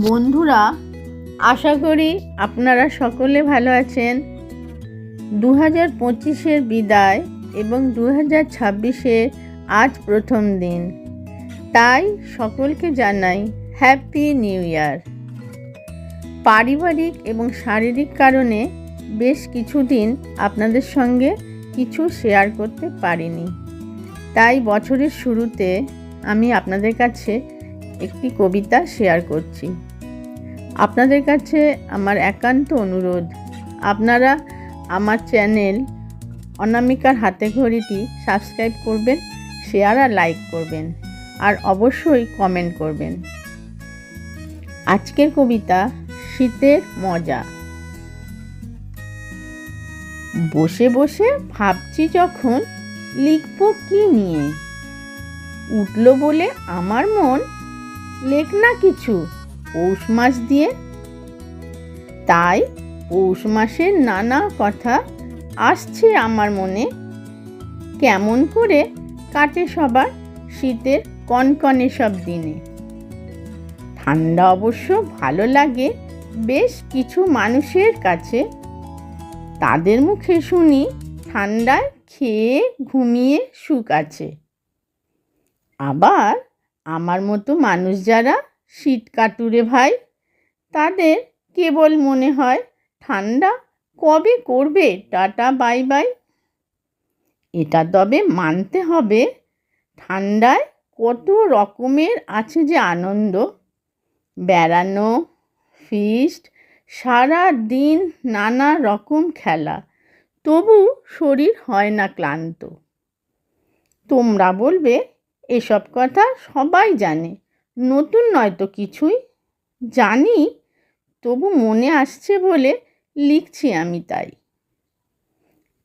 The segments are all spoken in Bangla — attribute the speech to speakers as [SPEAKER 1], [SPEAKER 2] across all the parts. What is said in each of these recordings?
[SPEAKER 1] বন্ধুরা, আশা করি আপনারা সকলে ভালো আছেন। দু হাজার পঁচিশের বিদায় এবং দু হাজার ছাব্বিশের আজ প্রথম দিন। তাই সকলকে জানাই হ্যাপি নিউ ইয়ার পারিবারিক এবং শারীরিক কারণে বেশ কিছুদিন আপনাদের সঙ্গে কিছু শেয়ার করতে পারিনি। তাই বছরের শুরুতে আমি আপনাদের কাছে একটি কবিতা শেয়ার করছি। আপনাদের কাছে আমার একান্ত অনুরোধ, আপনারা আমার চ্যানেল অনামিকার হাতে ঘড়িটি সাবস্ক্রাইব করবেন শেয়ার আর লাইক করবেন, আর অবশ্যই কমেন্ট করবেন। আজকের কবিতা, শীতের মজা। বসে বসে ভাবছি যখন, লিখব কি নিয়ে? উঠল বলে আমার মন লেখ না কিছু? পৌষ মাস দিয়ে? তাই পৌষ মাসের নানা কথা আসছে আমার মনে। কেমন করে কাটে সবার শীতের কনকনে সব দিনে। ঠান্ডা অবশ্য ভালো লাগে বেশ কিছু মানুষের কাছে। তাদের মুখে শুনি ঠান্ডায় খেয়ে ঘুমিয়ে সুখ আছে। আবার আমার মতো মানুষ যারা শীত কাটুরে ভাই, তাদের কেবল মনে হয় ঠান্ডা কবে করবে? Tata, bye bye. এটা তবে মানতে হবে, ঠান্ডায় কত রকমের আছে যে আনন্দ। বেড়ানো ফিস্ট সারা দিন নানা রকম খেলা। তবু শরীর হয় না ক্লান্ত। তোমরা বলবে এসব কথা সবাই জানে। নতুন নয় তো কিছুই। জানি, তবু মনে আসছে বলে লিখছি আমি তাই।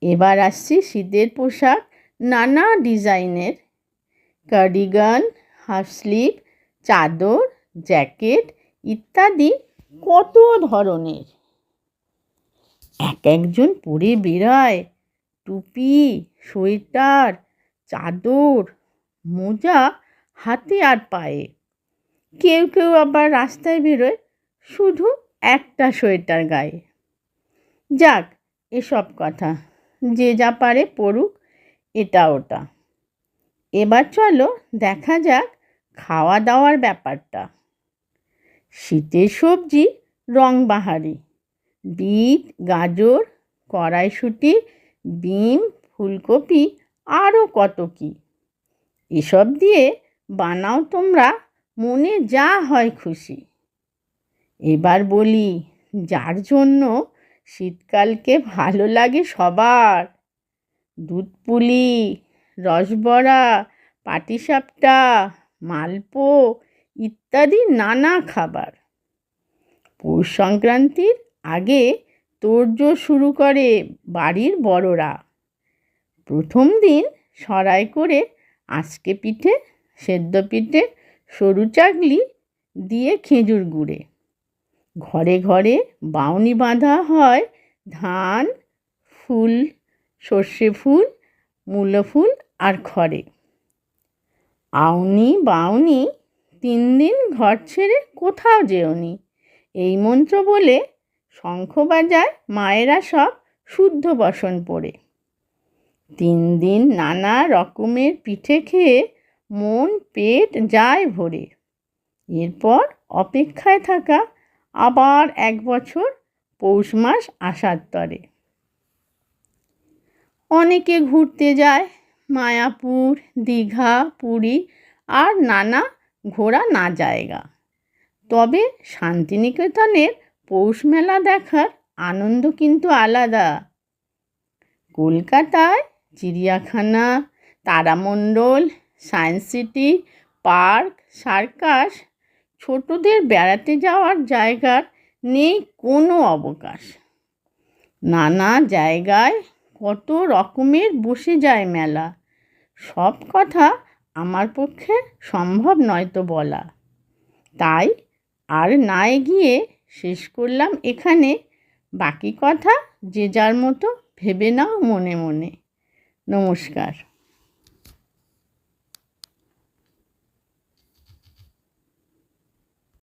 [SPEAKER 1] এবার আসছি শীতের পোশাক, নানা ডিজাইনের। কার্ডিগান, হাফ স্লিভ চাদর, জ্যাকেট ইত্যাদি কত ধরনের। এক একজন পরে বেড়ায়, টুপি, সোয়েটার, চাদর মোজা হাতে আর পায়ে। কেউ কেউ আবার রাস্তায় বেরোয় শুধু একটা সোয়েটার গায়ে। যাক, এসব কথা। যে যা পারে পড়ুক, এটা ওটা। এবার চলো দেখা যাক খাওয়া দাওয়ার ব্যাপারটা। শীতের সবজি, রংবাহারি। বিট, গাজর, কড়াইশুঁটি, বিম, ফুলকপি আরও কত কী। এসব দিয়ে বানাও তোমরা, মনে যা হয় খুশি। এবার বলি, যার জন্য শীতকালকে ভালো লাগে সবার। দুধ পুলি, রসবড়া, পাটিসাপটা, মালপো ইত্যাদি নানা খাবার। পৌষ সংক্রান্তির আগে তোড়জোড় শুরু করে বাড়ির বড়রা। প্রথম দিন সরাই করে আজকে পিঠে, সেদ্ধ পিঠে, সরু চাকলি দিয়ে খেজুর গুড়ে। ঘরে ঘরে বাউনি বাঁধা হয় ধান, ফুল, সর্ষে ফুল, মূলো ফুল আর খড়ে। আউনি বাউনি তিন দিন ঘর ছেড়ে কোথাও যেওনি এই মন্ত্র বলে শঙ্খ বাজায় মায়েরা সব শুদ্ধ বসন পড়ে। তিন দিন নানা রকমের পিঠে খেয়ে মন পেট যায় ভরে। এরপর অপেক্ষায় থাকা আবার এক বছর পৌষ মাস আসার তরে। অনেকে ঘুরতে যায়, মায়াপুর, দীঘা, পুরী আর নানা ঘোরা না জায়গা। তবে শান্তিনিকেতনের পৌষ মেলা দেখার আনন্দ কিন্তু আলাদা। কলকাতায় চিড়িয়াখানা, তারামণ্ডল, সায়েন্স সিটি, পার্ক, সার্কাস। ছোটদের বেড়াতে যাওয়ার জায়গার নেই কোনো অবকাশ। নানা জায়গায় কত রকমের বসে যায় মেলা। সব কথা আমার পক্ষে সম্ভব নয় তো বলা। তাই আর না গিয়ে শেষ করলাম এখানে। বাকি কথা যে যার মতো ভেবে নাও মনে মনে। নমস্কার